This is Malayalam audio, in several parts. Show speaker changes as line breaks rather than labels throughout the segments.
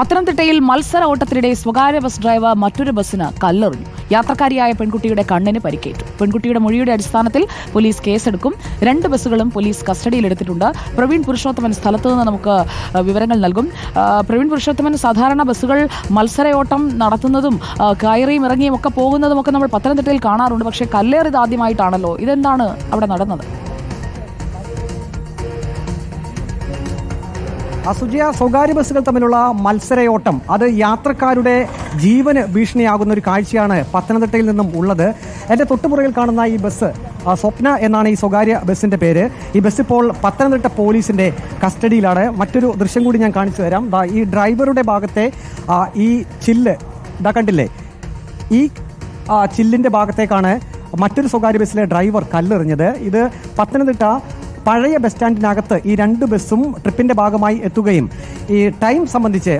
പത്തനംതിട്ടയിൽ മത്സര ഓട്ടത്തിനിടെ സ്വകാര്യ ബസ് ഡ്രൈവർ മറ്റൊരു ബസ്സിന് കല്ലെറിഞ്ഞു. യാത്രക്കാരിയായ പെൺകുട്ടിയുടെ കണ്ണിന് പരിക്കേറ്റു. പെൺകുട്ടിയുടെ മൊഴിയുടെ അടിസ്ഥാനത്തിൽ പോലീസ് കേസെടുക്കും. രണ്ട് ബസ്സുകളും പോലീസ് കസ്റ്റഡിയിലെടുത്തിട്ടുണ്ട്. പ്രവീൺ പുരുഷോത്തമൻ സ്ഥലത്ത് നിന്ന് നമുക്ക് വിവരങ്ങൾ നൽകും. പ്രവീൺ പുരുഷോത്തമൻ സാധാരണ ബസ്സുകൾ മത്സരയോട്ടം നടത്തുന്നതും കയറിയും ഇറങ്ങിയും ഒക്കെ പോകുന്നതും ഒക്കെ നമ്മൾ പത്തനംതിട്ടയിൽ കാണാറുണ്ട്. പക്ഷേ കല്ലേറിയത് ആദ്യമായിട്ടാണല്ലോ. ഇതെന്താണ് അവിടെ നടന്നത്?
അസുജയ സ്വകാര്യ ബസ്സുകൾ തമ്മിലുള്ള മത്സരയോട്ടം അത് യാത്രക്കാരുടെ ജീവന് ഭീഷണിയാകുന്ന ഒരു കാഴ്ചയാണ് പത്തനംതിട്ടയിൽ നിന്നും ഉള്ളത്. എന്റെ തൊട്ടുപുറകിൽ കാണുന്ന ഈ ബസ് സ്വപ്ന എന്നാണ് ഈ സ്വകാര്യ ബസ്സിന്റെ പേര്. ഈ ബസ് ഇപ്പോൾ പത്തനംതിട്ട പോലീസിന്റെ കസ്റ്റഡിയിലാണ്. മറ്റൊരു ദൃശ്യം കൂടി ഞാൻ കാണിച്ചു തരാം. ഈ ഡ്രൈവറുടെ ഭാഗത്തെ ഈ ചില്ല് ഇതാ കണ്ടില്ലേ? ഈ ചില്ലിന്റെ ഭാഗത്തേക്കാണ് മറ്റൊരു സ്വകാര്യ ബസ്സിലെ ഡ്രൈവർ കല്ലെറിഞ്ഞത്. ഇത് പത്തനംതിട്ട പഴയ ബസ് സ്റ്റാൻഡിനകത്ത് ഈ രണ്ട് ബസ്സും ട്രിപ്പിന്റെ ഭാഗമായി എത്തുകയും ഈ ടൈം സംബന്ധിച്ച്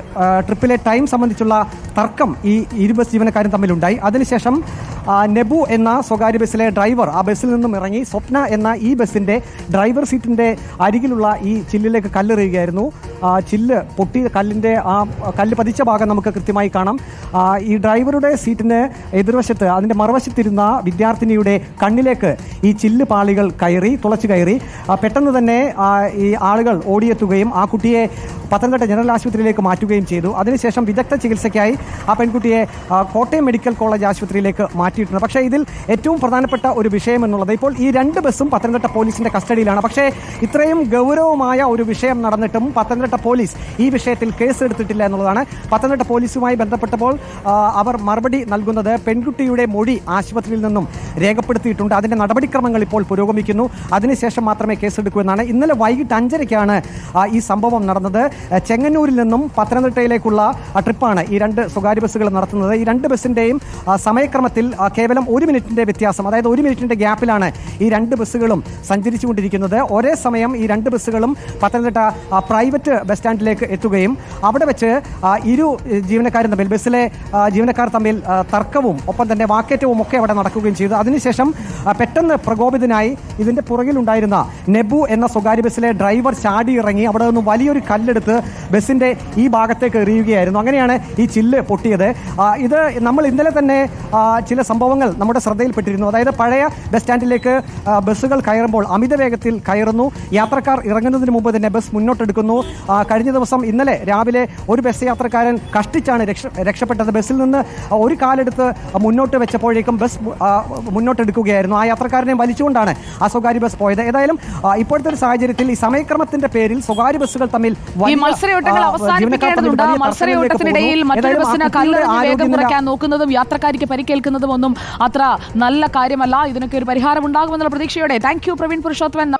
ട്രിപ്പിലെ ടൈം സംബന്ധിച്ചുള്ള തർക്കം ഈ ഇരു ബസ് ജീവനക്കാരും തമ്മിലുണ്ടായി. അതിനുശേഷം നെബു എന്ന സ്വകാര്യ ബസ്സിലെ ഡ്രൈവർ ആ ബസ്സിൽ നിന്നും ഇറങ്ങി സ്വപ്ന എന്ന ഈ ബസ്സിന്റെ ഡ്രൈവർ സീറ്റിന്റെ അരികിലുള്ള ഈ ചില്ലിലേക്ക് കല്ലെറിയുകയായിരുന്നു. ചില്ല് പൊട്ടി കല്ലിന്റെ ആ കല്ല് പതിച്ച ഭാഗം നമുക്ക് കൃത്യമായി കാണാം. ഈ ഡ്രൈവറുടെ സീറ്റിന് എതിർവശത്ത് അതിന്റെ മറുവശത്തിരുന്ന വിദ്യാർത്ഥിനിയുടെ കണ്ണിലേക്ക് ഈ ചില്ല് പാളികൾ കയറി തുളച്ചു കയറി. പെട്ടെന്ന് തന്നെ ഈ ആളുകൾ ഓടിയെത്തുകയും ആ കുട്ടിയെ പത്തനംതിട്ട ജനറൽ ആശുപത്രിയിലേക്ക് മാറ്റുകയും ചെയ്തു. അതിനുശേഷം വിദഗ്ധ ചികിത്സയ്ക്കായി ആ പെൺകുട്ടിയെ ആ, കോട്ടയം മെഡിക്കൽ കോളേജ് ആശുപത്രിയിലേക്ക് മാറ്റിയിട്ടുണ്ട്. പക്ഷേ ഇതിൽ ഏറ്റവും പ്രധാനപ്പെട്ട ഒരു വിഷയം എന്നുള്ളത് ഇപ്പോൾ ഈ രണ്ട് ബസ്സും പത്തനംതിട്ട പോലീസിന്റെ കസ്റ്റഡിയിലാണ്. പക്ഷേ ഇത്രയും ഗൗരവമായ ഒരു വിഷയം നടന്നിട്ടും പത്തനംതിട്ട പോലീസ് ഈ വിഷയത്തിൽ കേസെടുത്തിട്ടില്ല എന്നുള്ളതാണ്. പത്തനംതിട്ട പോലീസുമായി ബന്ധപ്പെട്ടപ്പോൾ അവർ മറുപടി നൽകുന്നത് പെൺകുട്ടിയുടെ മൊഴി ആശുപത്രിയിൽ നിന്നും രേഖപ്പെടുത്തിയിട്ടുണ്ട്. അതിന്റെ നടപടിക്രമങ്ങൾ ഇപ്പോൾ പുരോഗമിക്കുന്നു. അതിനുശേഷം മാത്രമേ കേസെടുക്കൂ എന്നാണ്. ഇന്നലെ വൈകിട്ട് അഞ്ചരയ്ക്കാണ് ഈ സംഭവം നടന്നത്. ചെങ്ങന്നൂരിൽ നിന്നും പത്തനംതിട്ടയിലേക്കുള്ള ട്രിപ്പാണ് ഈ രണ്ട് സ്വകാര്യ ബസ്സുകൾ നടത്തുന്നത്. ഈ രണ്ട് ബസ്സിന്റെയും സമയക്രമത്തിൽ കേവലം ഒരു മിനിറ്റിന്റെ വ്യത്യാസം അതായത് ഒരു മിനിറ്റിന്റെ ഗ്യാപ്പിലാണ് ഈ രണ്ട് ബസ്സുകളും സഞ്ചരിച്ചുകൊണ്ടിരിക്കുന്നത്. ഒരേ സമയം ഈ രണ്ട് ബസ്സുകളും പത്തനംതിട്ട പ്രൈവറ്റ് ബസ് സ്റ്റാൻഡിലേക്ക് എത്തുകയും അവിടെ വെച്ച് ഇരു ജീവനക്കാരും തമ്മിൽ ബസ്സിലെ ജീവനക്കാർ തമ്മിൽ തർക്കവും ഒപ്പം തന്നെ വാക്കേറ്റവും ഒക്കെ അവിടെ നടക്കുകയും ചെയ്തു. അതിനുശേഷം പെട്ടെന്ന് പ്രകോപിതനായി ഇതിന്റെ പുറകിലുണ്ടായിരുന്ന നെബു എന്ന സ്വകാര്യ ബസ്സിലെ ഡ്രൈവർ ചാടി ഇറങ്ങി അവിടെ നിന്ന് വലിയൊരു കല്ലെടുത്ത് ബസ്സിന്റെ ഈ ഭാഗത്തേക്ക് എറിയുകയായിരുന്നു. അങ്ങനെയാണ് ഈ ചില്ല് പൊട്ടിയത്. ഇത് നമ്മൾ ഇന്നലെ തന്നെ ചില സംഭവങ്ങൾ നമ്മുടെ ശ്രദ്ധയിൽപ്പെട്ടിരുന്നു. അതായത് പഴയ ബസ് സ്റ്റാൻഡിലേക്ക് ബസ്സുകൾ കയറുമ്പോൾ അമിത വേഗത്തിൽ കയറുന്നു. യാത്രക്കാർ ഇറങ്ങുന്നതിന് മുമ്പ് തന്നെ ബസ് മുന്നോട്ടെടുക്കുന്നു. കഴിഞ്ഞ ദിവസം ഇന്നലെ രാവിലെ ഒരു ബസ് യാത്രക്കാരൻ കഷ്ടിച്ചാണ് രക്ഷ രക്ഷപ്പെട്ടത്. ബസ്സിൽ നിന്ന് ഒരു കാലെടുത്ത് മുന്നോട്ട് വെച്ചപ്പോഴേക്കും ബസ് മുന്നോട്ടെടുക്കുകയായിരുന്നു. ആ യാത്രക്കാരനെ വലിച്ചുകൊണ്ടാണ് ആ സ്വകാര്യ ബസ് പോയത്. ഏതായാലും ഇപ്പോഴത്തെ ഒരു സാഹചര്യത്തിൽ ഈ സമയക്രമത്തിന്റെ പേരിൽ സ്വകാര്യ ബസ്സുകൾ തമ്മിൽ
മത്സരയോട്ടത്തിനിടയിൽ
തർക്കങ്ങളിലേക്ക്
മറ്റൊരു
പോകുന്നു.
ബസ്സിന്
ഏതായാലും ആ
കല്ലെറിഞ്ഞ് വേഗം കുറയ്ക്കാൻ നോക്കുന്നതും യാത്രക്കാരിക്ക് പരിക്കേൽക്കുന്നതും ഒന്നും അത്ര നല്ല കാര്യമല്ല. ഇതിനൊക്കെ ഒരു പരിഹാരം ഉണ്ടാകുമെന്നുള്ള പ്രതീക്ഷയോടെ. Thank you Praveen Purushothaman.